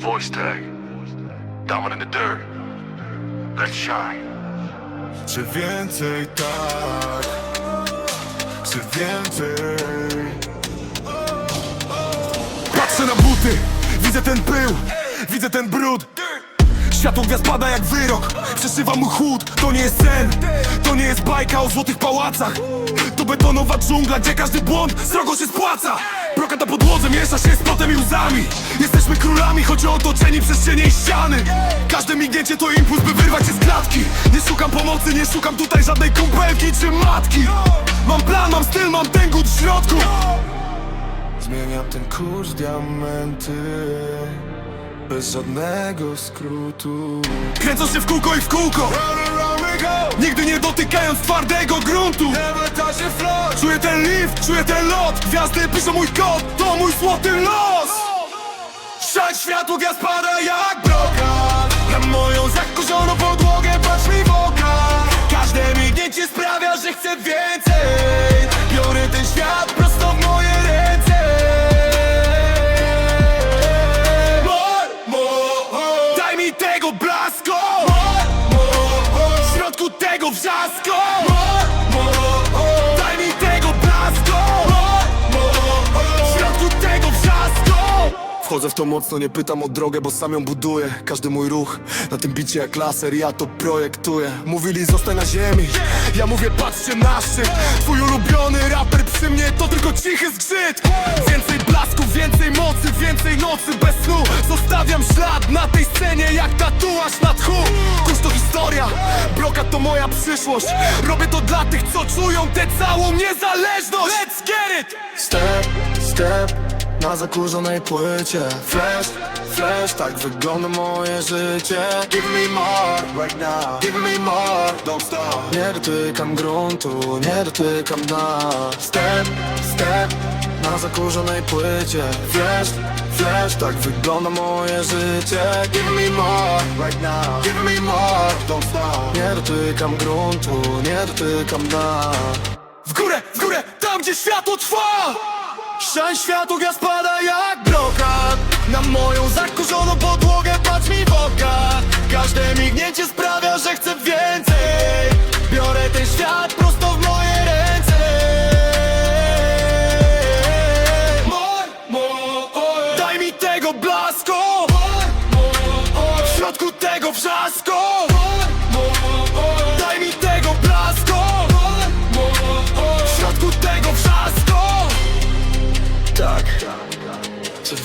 Voice tag. Diamond in the dirt. Let's shine. Czy więcej tak? Czy więcej? Patrzę na buty, widzę ten pył, widzę ten brud Światło gwiazd pada jak wyrok, przeszywa mu chłód To nie jest sen, to nie jest bajka o złotych pałacach To betonowa dżungla, gdzie każdy błąd srogo się spłaca. Brokat na podłodze miesza się z potem i łzami. Jesteśmy królami, choć otoczeni przez cienie i ściany. Każde mignięcie to impuls, by wyrwać się z klatki. Nie szukam pomocy, nie szukam tutaj żadnej kumpelki czy matki. Mam plan, mam styl, mam ten gut w środku. Zmieniam ten kurs diamenty Bez żadnego skrótu. Kręcą się w kółko i w kółko Nigdy nie dotykając twardego gruntu. Czuję ten lift, czuję ten lot. Gwiazdy piszą mój kod, to mój złoty los. Szać światło gwiazd pada jak brokat. Na moją zakurzoną podłogę patrz mi w oka Wchodzę w to mocno, nie pytam o drogę, bo sam ją buduję. Każdy mój ruch na tym bicie jak laser, ja to projektuję. Mówili zostań na ziemi, ja mówię patrzcie na szczyt. Twój ulubiony raper przy mnie to tylko cichy zgrzyt. Więcej blasków, więcej mocy, więcej nocy bez snu. Zostawiam ślad na tej scenie jak tatuaż na tchu. Kurz to historia, brokat to moja przyszłość. Robię to dla tych, co czują tę całą niezależność. Let's get it! Step, step na zakurzonej płycie. Flash, flash, tak wygląda moje życie. Give me more right now. Give me more, don't stop. Nie dotykam gruntu, nie dotykam dna Step, step na zakurzonej płycie. Flash, flash, tak wygląda moje życie. Give me more right now. Give me more, don't stop. Nie dotykam gruntu, nie dotykam dna W górę, w górę, tam gdzie światło trwa Szań światło gwiazd pada jak brokat. Na moją zakurzoną podłogę patrz mi w oka. Każde mignięcie sprawia, że chcę więcej. Biorę ten świat prosto w moje ręce. Daj mi tego blasko. W środku tego wrzasko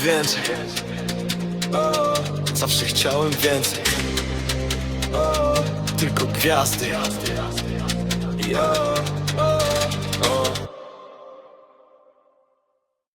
więcej Zawsze chciałem więcej Tylko gwiazdy Yeah. Oh.